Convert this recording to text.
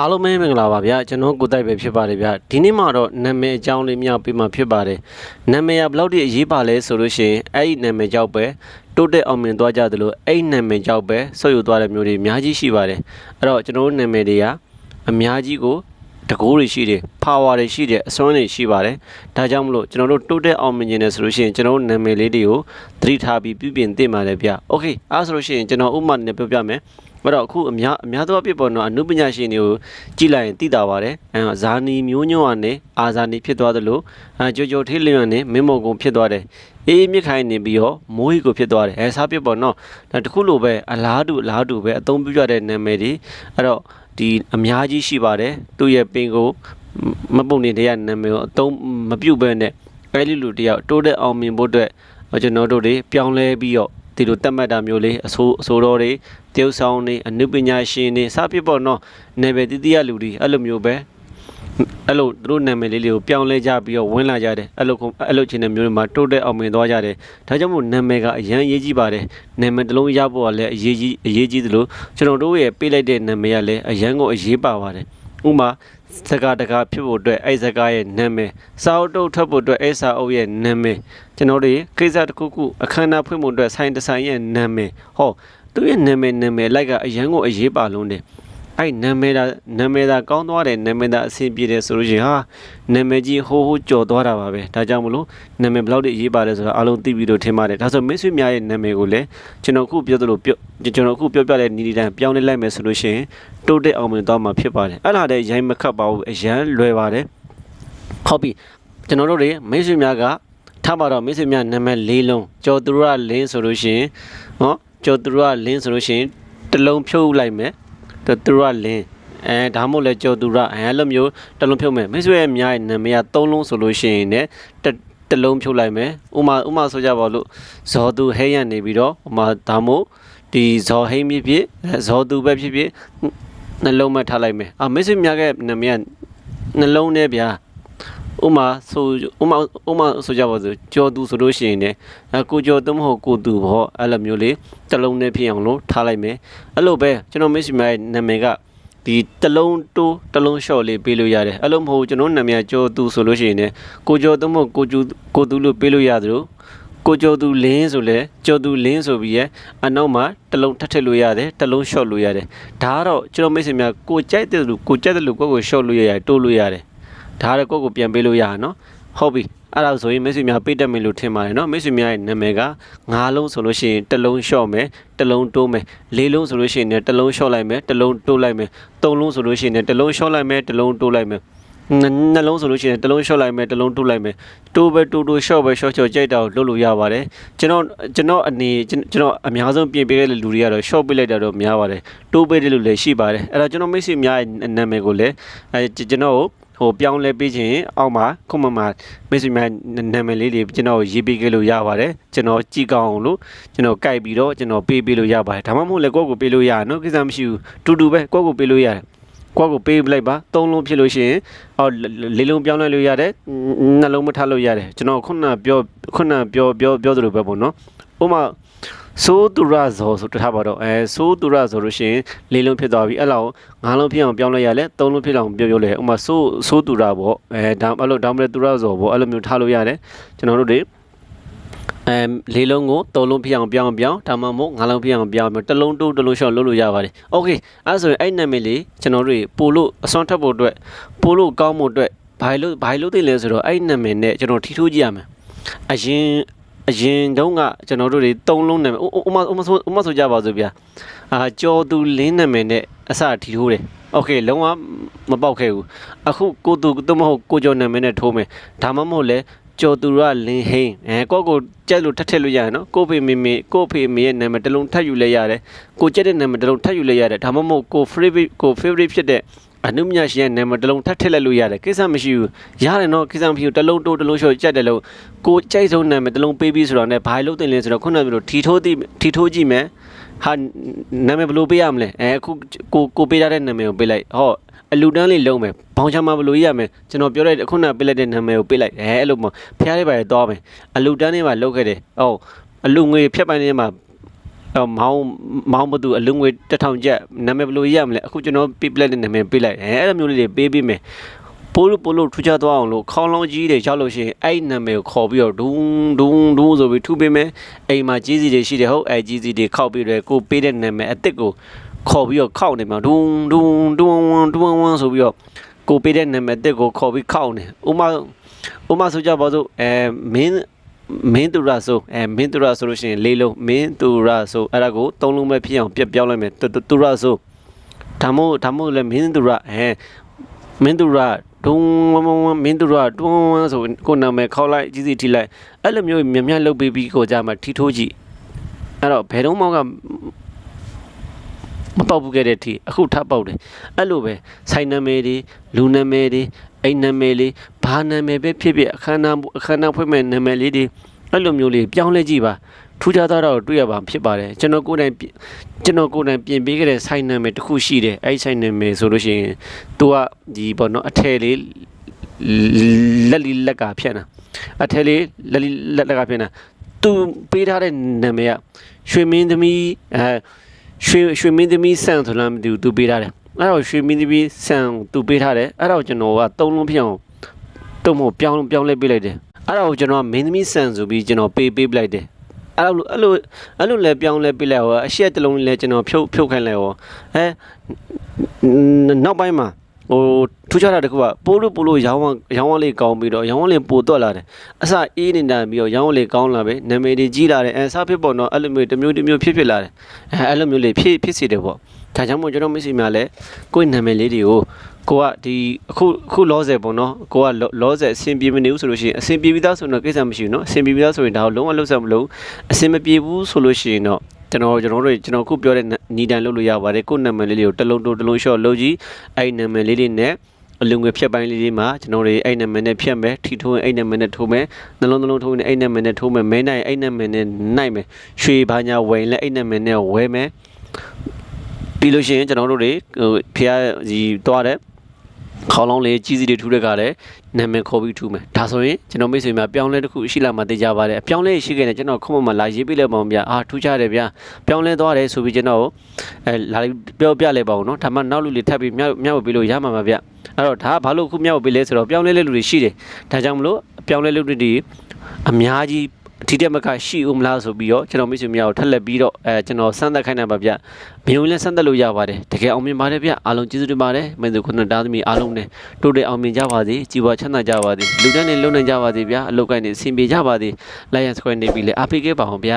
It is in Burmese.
အားလုံးပဲမင်္ဂလာပါဗျာကျွန်တော်ကိုတိုက်ပဲဖြစ်ပါတယ်ဗျာဒီနေ့မှာတော့နာမည်အကြောင်းလေးမြောက်ပေးမှာဖြစ်ပါတယ်နာမည်ကဘယ်လောက်ထိအရေးပါလဲဆိုလို့ရှိရင်အဲ့ဒီနာမည်ကြောင့်ပဲတိုးတက်အောင်မြင်သွားကြသလိုအဲ့ဒီနာမည်ကြောင့်ပဲဆုတ်ယူသွားတဲ့မျိုးတွေအများကြီးရှိပါတယ်အဲ့တော့ကျွန်တော်တို့နာမည်တွေကအများကြီးကိုတကူတွေရှိတယ် power တွေရှိတယ်အစွမ်းတွေရှိပါတယ်ဒါကြောင့်မလို့ကျွန်တော်တို့တိုးတက်အောင်မြင်နေဆိုလို့ရှိရင်ကျွန်တော်တို့နာမည်လေးတွေကိုသတိထားပြီးပြုပြင်သင့်ပါတယ်ဗျโอเคအားဆိုလို့ရှိရင်ကျွန်တော်ဥပမာနဲ့ပြောပြမယ် အဲ့တော့အခုအများအများသောအဖြစ်ပေါ်တော့အနုပညာရှင်တွေကိုကြည့်လိုက်ရင်သိတာပါတယ်အဲဇာနီမျိုးညွန့်ကနေအာဇာနီဖြစ်သွားသလိုအဲကြိုကြိုထေးလျွန်နဲ့မင်းမော်ကုံဖြစ်သွားတယ်အေးမြစ်ခိုင်းနေပြီးတော့မိုးဟီကိုဖြစ်သွားတယ်အဲစားဖြစ်ပေါ်တော့ဒါတခုလိုပဲအလားတူအလားတူပဲအသုံးပြုကြတဲ့နာမည်တွေအဲ့တော့ဒီအများကြီးရှိပါတယ်သူ့ရဲ့ပင်ကိုမပုံနေတဲ့နာမည်ကိုအသုံးမပြုတ်ပဲနဲ့အဲလိုလူတယောက်တိုးတက်အောင်မြင်ဖို့အတွက်ကျွန်တော်တို့တွေပြောင်းလဲပြီးတော့ ဒီလိုတတ်မှတ်တာမျိုးလေးအဆိုးအဆိုးတော်တွေတရုပ်ဆောင်တွေအနုပညာရှင်တွေစဖြစ်ပေါ့နော်နယ်ပယ်တည်တည်ရလူတွေအဲ့လိုမျိုးပဲအဲ့လိုသူတို့နာမည်လေးတွေကိုပြောင်းလဲကြပြီးတော့ဝင်လာကြတယ်အဲ့လိုအဲ့လိုချင်းတဲ့မျိုးတွေမှာတိုးတက်အောင်မြင်သွားကြတယ်ဒါကြောင့်မို့နာမည်ကအရန်အရေးကြီးပါတယ်နာမည်တစ်လုံးရဖို့ကလည်းအရေးကြီးအရေးကြီးသလိုကျွန်တော်တို့ရဲ့ပေးလိုက်တဲ့နာမည်ကလည်းအရန်ကိုအရေးပါပါတယ်ဥမာ စကားတကားဖြစ်ဖို့အတွက်အဲ့စကားရဲ့နာမည်စာအုပ်တုပ်ထွက်ဖို့အတွက်အဲ့စာအုပ်ရဲ့နာမည်ကျွန်တော်တို့ကိစ္စတစ်ခုခုအခမ်းအနားဖွင့်ဖို့အတွက်ဆိုင်တဆိုင်ရဲ့နာမည်ဟောသူရဲ့နာမည်နာမည်လိုက်ကအရန်ကိုအရေးပါလုံးတယ် အဲ့နာမည်သာနာမည်သာကောင်းသွားတယ်နာမည်သာအဆင်ပြေတယ်ဆိုလို့ရှိရင်ဟာနာမည်ကြီးဟိုးဟိုးကြော်သွားတာပါပဲဒါကြောင့်မလို့နာမည်ဘယ်လောက်ထိအရေးပါတယ်ဆိုတာအားလုံးသိပြီးတော့ထင်ပါတယ်ဒါဆိုမိတ်ဆွေများရဲ့နာမည်ကိုလည်းကျွန်တော်အခုပြောသလိုပြောကျွန်တော်အခုပြောပြတဲ့နီဒီတန်ပြောင်းလဲလိုက်မယ်ဆိုလို့ရှိရင်တိုးတက်အောင်မြင်သွားမှာဖြစ်ပါတယ်အဲ့ဒါတည်းရိုင်းမခတ်ပါဘူးအရန်လွယ်ပါတယ်ဟုတ်ပြီကျွန်တော်တို့တွေမိတ်ဆွေများကထားပါတော့မိတ်ဆွေများနာမည်လေးလုံးကျော်သူရလင်းဆိုလို့ရှိရင်ဟောကျော်သူရလင်းဆိုလို့ရှိရင်တစ်လုံးဖြုတ်လိုက်မယ် သူရလင်းအဲဒါမှမဟုတ်လဲကျော်သူရအဲအဲ့လိုမျိုးတစ်လုံးဖြုတ်မယ်မိတ်ဆွေရဲ့များရဲ့နာမည်ကသုံးလုံးဆိုလို့ရှိရင်လည်းတလုံးဖြုတ်လိုက်မယ်ဥမာဥမာဆိုကြပါလို့ဇော်သူဟဲရနေပြီးတော့ဥမာဒါမို့ဒီဇော်ဟိမ့်ဖြစ်ဖြစ်ဇော်သူပဲဖြစ်ဖြစ်နှလုံးမထားလိုက်မယ်အာမိတ်ဆွေများရဲ့နာမည်ကနှလုံးနဲ့ဗျာ ဥမာဆိုဥမာဥမာဆိုကြပါစို့ကြော်သူဆိုလို့ရှိရင်လည်းအကိုကြော်သူမဟုတ်ကိုသူပေါ့အဲ့လိုမျိုးလေးတလုံးနဲ့ဖြစ်အောင်လို့ထားလိုက်မယ်အဲ့လိုပဲကျွန်တော်မိတ်ဆွေများရဲ့နာမည်ကဒီတလုံးတိုးတလုံး short လေးပေးလို့ရတယ်အဲ့လိုမဟုတ်ကျွန်တော်နာမည်ကြော်သူဆိုလို့ရှိရင်လည်းကိုကြော်သူမဟုတ်ကိုကျူကိုသူလို့ပေးလို့ရသလိုကိုကျော်သူလင်းဆိုလဲကျော်သူလင်းဆိုပြီးရအနောက်မှာတလုံးထပ်ထည့်လို့ရတယ်တလုံး short လို့ရတယ်ဒါကတော့ကျွန်တော်မိတ်ဆွေများကိုကြိုက်တဲ့လူကိုကြိုက်တဲ့လူကိုကို short လို့ရတယ်တိုးလို့ရတယ် ဒါလည်းကိုကိုပြန်ပေးလို့ရတာနော်ဟုတ်ပြီအဲ့ဒါဆိုရင်မိတ်ဆွေများပေးတတ်မယ်လို့ထင်ပါတယ်နော်မိတ်ဆွေများရဲ့နာမည်က၅လုံးဆိုလို့ရှိရင်တစ်လုံး short မယ်တစ်လုံးတိုးမယ်၄လုံးဆိုလို့ရှိရင်တစ်လုံး short လိုက်မယ်တစ်လုံးတိုးလိုက်မယ်၃လုံးဆိုလို့ရှိရင်တစ်လုံး short လိုက်မယ်တစ်လုံးတိုးလိုက်မယ်နှလုံးဆိုလို့ရှိရင်တစ်လုံး short လိုက်မယ်တစ်လုံးတိုးလိုက်မယ်တိုးပဲတိုးတိုး short ပဲ short short ကြိုက်တာကိုလုပ်လို့ရပါတယ်ကျွန်တော်ကျွန်တော်အနေကျွန်တော်အများဆုံးပြင်ပေးတဲ့လူတွေကတော့ short ပေးလိုက်တာတော့များပါတယ်တိုးပေးတဲ့လူလည်းရှိပါတယ်အဲ့တော့ကျွန်တော်မိတ်ဆွေများရဲ့နာမည်ကိုလည်းအဲကျွန်တော် ဟိုပြောင်းလဲပေးခြင်းအောက်မှာခုမှမှမိတ်ဆွေများနာမည်လေးတွေကျွန်တော်ရေးပေးခဲ့လို့ရပါတယ်ကျွန်တော်ကြည့်ကောင်းအောင်လို့ကျွန်တော်ကြိုက်ပြီးတော့ကျွန်တော်ပေးပေးလို့ရပါတယ်ဒါမှမဟုတ်လည်းကိုယ့်ကိုပေးလို့ရနော်ကိစ္စမရှိဘူးတူတူပဲကိုယ့်ကိုပေးလို့ရတယ်ကိုယ့်ကိုပေးလိုက်ပါသုံးလုံးဖြစ်လို့ရှိရင်ဟောလေးလုံးပြောင်းလဲလို့ရတယ်နှလုံးမထားလို့ရတယ်ကျွန်တော်ခုနပြောခုနပြောပြောပြောသလိုပဲပေါ့နော်ဥပမာ ဆိုးသူရဇော်ဆိုတထားပါတော့အဲဆိုးသူရဆိုလို့ရှိရင်လေးလုံးဖြစ်သွားပြီအဲ့လောက်ငါးလုံးဖြစ်အောင်ပြောင်းလိုက်ရလဲသုံးလုံးဖြစ်အောင်ပြောပြောလဲဥမာဆိုးဆိုးသူရပေါ့အဲဒါအဲ့လိုဒါမှမဟုတ်သူရဇော်ပေါ့အဲ့လိုမျိုးထားလို့ရတယ်ကျွန်တော်တို့တွေအဲလေးလုံးကိုသုံးလုံးဖြစ်အောင်ပြောင်းပြောင်းဒါမှမဟုတ်ငါးလုံးဖြစ်အောင်ပြောင်းပြောင်းတစ်လုံးတိုးတစ်လုံးရှော့လုပ်လို့ရပါတယ်โอเคအဲ့ဆိုရင်အဲ့နာမည်လေးကျွန်တော်တို့ပို့လို့အစွမ်းထပ်ဖို့အတွက်ပို့လို့ကောင်းဖို့အတွက်ဘာလို့ဘာလို့သိလဲဆိုတော့အဲ့နာမည်နဲ့ကျွန်တော်ထီထိုးကြည့်ရမယ်အရင် အရင်တုန်းကကျွန်တော်တို့တွေသုံးလုံးနာမည်ဥမာဥမာဆိုဥမာဆိုကြပါစို့ဗျာအာကြော်သူလင်းနာမည်နဲ့အစထီထိုးတယ်โอเคလုံးဝမပေါက်ခဲ့ဘူးအခုကိုသူသူမဟုတ်ကိုကျော်နာမည်နဲ့ထိုးမယ်ဒါမှမဟုတ်လဲကျော်သူရလင်းဟိန်းအဲကိုကိုကြက်လို့ထက်ထက်လို့ရတယ်နော်ကိုဖေမေမေကိုဖေမေရဲ့နာမည်တစ်လုံးထပ်ယူလဲရတယ်ကိုကြက်တဲ့နာမည်တစ်လုံးထပ်ယူလဲရတယ်ဒါမှမဟုတ်ကို favorite ကို favorite ဖြစ်တဲ့ အနုမြညာရှင်ရဲ့နာမည်တစ်လုံးထပ်ထည့်လိုက်လို့ရတယ်ကိစ္စမရှိဘူးရတယ်နော်ကိစ္စမရှိဘူးတစ်လုံးတိုးတစ်လုံးလျှော့ကြက်တယ်လို့ကိုကြိုက်ဆုံးနာမည်တစ်လုံးပေးပြီးဆိုတော့ ਨੇ ဘာလို့တင်လဲဆိုတော့ခုနကပြောလို့ထီထိုးတိထီထိုးကြည့်မယ်ဟာနာမည်ဘယ်လိုပေးရမလဲအဲအခုကိုကိုပေးရတဲ့နာမည်ကိုပေးလိုက်ဟောအလူတန်းလေးလုံးမယ်ဘောင်ချမှာဘယ်လိုရရမယ်ကျွန်တော်ပြောတဲ့ခုနပေးလိုက်တဲ့နာမည်ကိုပေးလိုက်အဲအဲ့လိုမျိုးဖျားလေးပါရတော့မယ်အလူတန်းလေးမှာလောက်ခဲ့တယ်ဟောအလူငွေဖြတ်ပိုင်းလေးမှာ အော်မောင်းမောင်းဘသူအလုံငွေတစ်ထောင်ကျပ်နာမည်ဘယ်လိုရရမလဲအခုကျွန်တော်ပေးပလက်တဲ့နာမည်ပေးလိုက်အဲအဲ့လိုမျိုးလေးတွေပေးပေးမယ်ပိုးလို့ပိုးလို့ထူချသွားအောင်လို့ခေါင်းလုံးကြီးတွေရောက်လို့ရှိရင်အဲ့ဒီနာမည်ကိုခေါ်ပြီးတော့ဒူးဒူးဒူးဆိုပြီးထူပေးမယ်အိမ်မှာကြီးစီတွေရှိတယ်ဟုတ်အဲကြီးစီတွေခောက်ပြီးတော့ကိုပေးတဲ့နာမည်အစ်စ်ကိုခေါ်ပြီးတော့ခောက်နေမှာဒူးဒူးဒူးဝန်းဒူးဝန်းဆိုပြီးတော့ကိုပေးတဲ့နာမည်အစ်စ်ကိုခေါ်ပြီးခောက်နေဥမာဥမာဆိုကြပါစို့အဲမင်း မင်းသူရဆိုအဲမင်းသူရဆိုလို့ရှိရင်လေးလုံးမင်းသူရဆိုအဲ့ဒါကိုသုံးလုံးပဲဖြစ်အောင်ပြက်ပြောင်းလိုက်မယ်သူသူရဆိုဒါမို့ဒါမို့လည်းမင်းသူရအဲမင်းသူရဒုံဝမဝမင်းသူရဒုံဝဆိုကိုနာမည်ခေါက်လိုက်ကြီးစီထိလိုက်အဲ့လိုမျိုးမြမြလုပ်ပြီးပြီးကိုကြမှာထီထိုးကြည့်အဲ့တော့ဘယ်တော့မှကမပေါက်ဘူးခဲ့တဲ့အထိအခုထပ်ပေါက်တယ်အဲ့လိုပဲဆိုင်နာမည်တွေလူနာမည်တွေ အိမ်နာမည်လေးဘာနာမည်ပဲဖြစ်ဖြစ်အခမ်းအနားအခမ်းအနားဖွင့်မဲ့နာမည်လေးတွေအဲ့လိုမျိုးလေးပြောင်းလဲကြည့်ပါထူးခြားသွားတော့တွေ့ရပါဖြစ်ပါတယ်ကျွန်တော်ကိုယ်တိုင်ပြင်ကျွန်တော်ကိုယ်တိုင်ပြင်ပေးခဲ့တဲ့ဆိုင်နာမည်တစ်ခုရှိတယ်အဲ့ဒီဆိုင်နာမည်ဆိုလို့ရှိရင်သူကဒီပေါ့နော်အထည်လေးလက်လီလက်ကဖြတ်နေအထည်လေးလက်လီလက်လက်ကဖြတ်နေသူပေးထားတဲ့နာမည်ကရွှေမင်းသမီးအဲရွှေရွှေမင်းသမီးဆန်ဆိုလားမသိဘူးသူပေးထားတယ် အဲ့တော့ရွှေမင်းသမီးဆန်သူပေးထားတယ်အဲ့တော့ကျွန်တော်ကသုံးလုံးဖြစ်အောင်တုံးမပြောင်းပြောင်းလဲပေးလိုက်တယ်အဲ့ဒါကိုကျွန်တော်ကမင်းသမီးဆန်ဆိုပြီးကျွန်တော်ပေးပေးပလိုက်တယ်အဲ့လိုအဲ့လိုအဲ့လိုလဲပြောင်းလဲပေးလိုက်ဟောအရှက်တစ်လုံးလေးလဲကျွန်တော်ဖြုတ်ဖြုတ်ခိုင်းလိုက်ဟောအဲနောက်ပိုင်းမှာ ဟိုထူးခြားတာတခုကပိုးလို့ပိုးလို့ရောင်းဝရောင်းဝလေးကောင်းပြီးတော့ရောင်းဝလေးပိုတော့လာတယ်အစအေးနေတာပြီးတော့ရောင်းဝလေးကောင်းလာပဲနာမည်တွေကြီးလာတယ်အဲစားဖြစ်ပေါ့နော်အဲ့လိုမျိုးတစ်မျိုးတစ်မျိုးဖြစ်ဖြစ်လာတယ်အဲအဲ့လိုမျိုးလေးဖြစ်ဖြစ်စီတယ်ပေါ့ဒါကြောင့်မို့ကျွန်တော်မရှိမှလည်းကိုယ့်နာမည်လေးတွေကိုကိုကဒီအခုအခုလောဆယ်ပေါ့နော်ကိုကလောဆယ်အဆင်ပြေမနေဘူးဆိုလို့ရှိရင်အဆင်ပြေပြီးသားဆိုတော့ကိစ္စမရှိဘူးနော်အဆင်ပြေပြီးသားဆိုရင်ဒါကိုလုံးဝလုံးဆက်မလို့အဆင်မပြေဘူးဆိုလို့ရှိရင်တော့ ကျွန်တော်ကျွန်တော်တို့ကျွန်တော်ခုပြောတဲ့နီတန်လုပ်လို့ရပါတယ်ကိုနာမည်လေးတွေကိုတစ်လုံးတိုးတစ်လုံးရှော့လုပ်ကြည့်အဲ့နာမည်လေးလေးနဲ့အလုံငွေဖြတ်ပိုင်းလေးလေးမှာကျွန်တော်တွေအဲ့နာမည်နဲ့ဖြတ်မယ်ထီထိုးရင်အဲ့နာမည်နဲ့ထိုးမယ်နှလုံးနှလုံးထိုးရင်အဲ့နာမည်နဲ့ထိုးမယ်မဲနိုင်အဲ့နာမည်နဲ့နိုင်မယ်ရွှေဘာညာဝယ်ရင်လည်းအဲ့နာမည်နဲ့ဝယ်မယ်ပြီးလို့ရှိရင်ကျွန်တော်တို့တွေဟိုဖျားကြီးသွားတယ် ခေါင်းလောင်းလေးကြီးစီတွေထူးတဲ့ကလည်းနာမည်ခေါ်ပြီးထူးမယ်ဒါဆိုရင်ကျွန်တော်မိတ်ဆွေများပြောင်းလဲတစ်ခုရှိလာမှသိကြပါတယ်အပြောင်းလဲရှိခဲ့တယ်ကျွန်တော်ခုမှမလာရေးပြလိုက်ပါအောင်ဗျာအာထူးခြားတယ်ဗျာပြောင်းလဲသွားတယ်ဆိုပြီးကျွန်တော်အဲလာပြောပြလိုက်ပါဦးနော်ဒါမှနောက်လူလေးထပ်ပြီးမြောက်မြောက်ပေးလို့ရမှာပါဗျာအဲ့တော့ဒါကဘာလို့ခုမြောက်ပေးလဲဆိုတော့ပြောင်းလဲတဲ့လူတွေရှိတယ်ဒါကြောင့်မလို့ပြောင်းလဲလူတွေအများကြီး ထိတဲ့မကရှိဦးမလားဆိုပြီးတော့ကျွန်တော်မိတ်ဆွေများကိုထက်လက်ပြီးတော့အဲကျွန်တော်စမ်းသပ်ခိုင်းတာပါဗျမယုံလည်းစမ်းသပ်လို့ရပါတယ်တကယ်အောင်မြင်ပါတယ်ဗျအားလုံးကျေးဇူးတင်ပါတယ်မင်းတို့ခုနတားသမီးအားလုံးနဲ့တိုးတက်အောင်မြင်ကြပါစေကြီးပွားချမ်းသာကြပါစေလူတိုင်းနဲ့လုံနိုင်ကြပါစေဗျအလောက်ကိုင်းနေအဆင်ပြေကြပါစေလိုက်ရန်စခွဲနေပြီလေအားပေးခဲ့ပါအောင်ဗျ